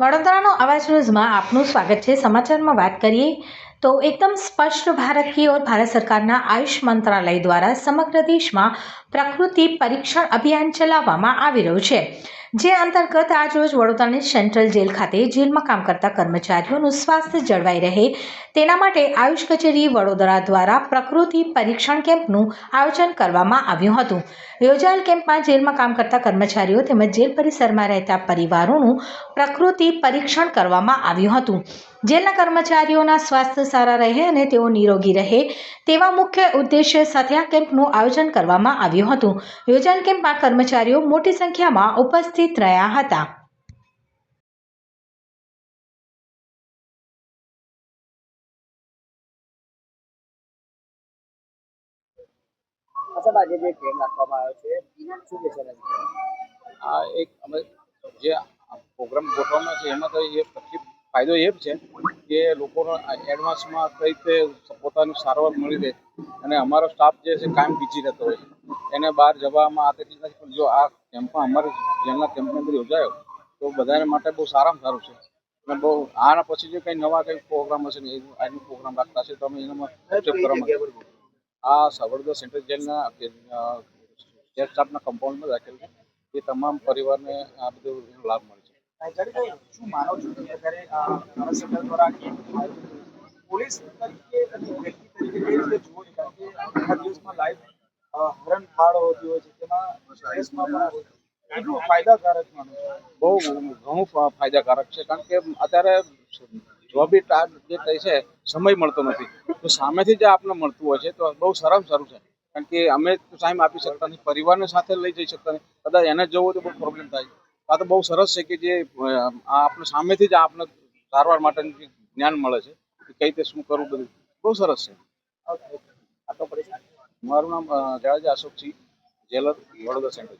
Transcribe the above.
વડોદરાનો અવાજ ન્યૂઝમાં આપનું સ્વાગત છે. સમાચારમાં વાત કરીએ તો એકદમ સ્પષ્ટ ભારત કી ઓર ભારત સરકારના આયુષ મંત્રાલય દ્વારા સમગ્ર દેશમાં પ્રકૃતિ પરીક્ષણ અભિયાન ચલાવવામાં આવી રહ્યું છે. જે અંતર્ગત આજરોજ વડોદરાની સેન્ટ્રલ જેલ ખાતે જેલમાં કામ કરતા કર્મચારીઓનું સ્વાસ્થ્ય જળવાઈ રહે, તેના માટે આયુષ કચેરી વડોદરા દ્વારા પ્રકૃતિ પરીક્ષણ કેમ્પનું આયોજન કરવામાં આવ્યું હતું. યોજાયેલ કેમ્પમાં જેલમાં કામ કરતા કર્મચારીઓ તેમજ જેલ પરિસરમાં રહેતા પરિવારોનું પ્રકૃતિ પરીક્ષણ કરવામાં આવ્યું હતું. જેલના કર્મચારીઓના સ્વાસ્થ્ય સારા રહે અને તેઓ નિરોગી રહે તેવા મુખ્ય ઉદ્દેશ્ય સાથે આ કેમ્પનું આયોજન કરવામાં આવ્યું હતું. યોજાયેલ કેમ્પમાં કર્મચારીઓ મોટી સંખ્યામાં ઉપસ્થિત રહ્યા હતા. સાહેબ આજે જે કેમ્પ રાખવામાં આવ્યો છે. શું કહેશો આ એક અમે જે પ્રોગ્રામ ગોઠવવાનો છે એમાં તો એ તકલીફ ફાયદો એ છે કે લોકોનો એડવાન્સમાં કઈ રીતે પોતાની સારવાર મળી રહે અને અમારો સ્ટાફ જે છે કાયમ બીજી રહેતો હોય છે. એને બહાર જવામાં આ તકલીફ નથી પણ જો આ કેમ્પમાં અમારે જેમના કેમ્પની અંદર યોજાયો તો બધાને માટે બહુ સારામાં સારું છે. અને બહુ આના પછી જે કંઈ નવા કંઈ પ્રોગ્રામ હશે ને આજનો પ્રોગ્રામ રાખતા હશે તો અમે એનામાં કરવામાં? આ સવર્ગ સેન્ટ્રલ જેલના સ્ટેટ સ્ટાફના કમ્પાઉન્ડમાં રાખેલ છે. એ તમામ પરિવારને આ બધો લાભ મળે છે. છો છે? છો? છે? ફાયદાકારક છે, કારણ કે અત્યારે જોબી જે થઈ છે, સમય મળતો નથી. તો સામેથી જે આપણે મળતું હોય છે, તો બહુ સારામાં સારું છે. કારણ કે અમે ટાઈમ આપી શકતા નથી, પરિવારને સાથે લઈ જઈ શકતા નથી. કદાચ એને જવું તો બહુ પ્રોબ્લેમ થાય. આ તો બહુ સરસ છે કે જે આપણે સામેથી જ આપને સારવાર માટેનું જ્ઞાન મળે છે, કે કઈ રીતે શું કરવું બધું. બહુ સરસ છે. મારું નામ જાડેજા અશોકસિંહ જેલર, વડોદરા સેન્ટર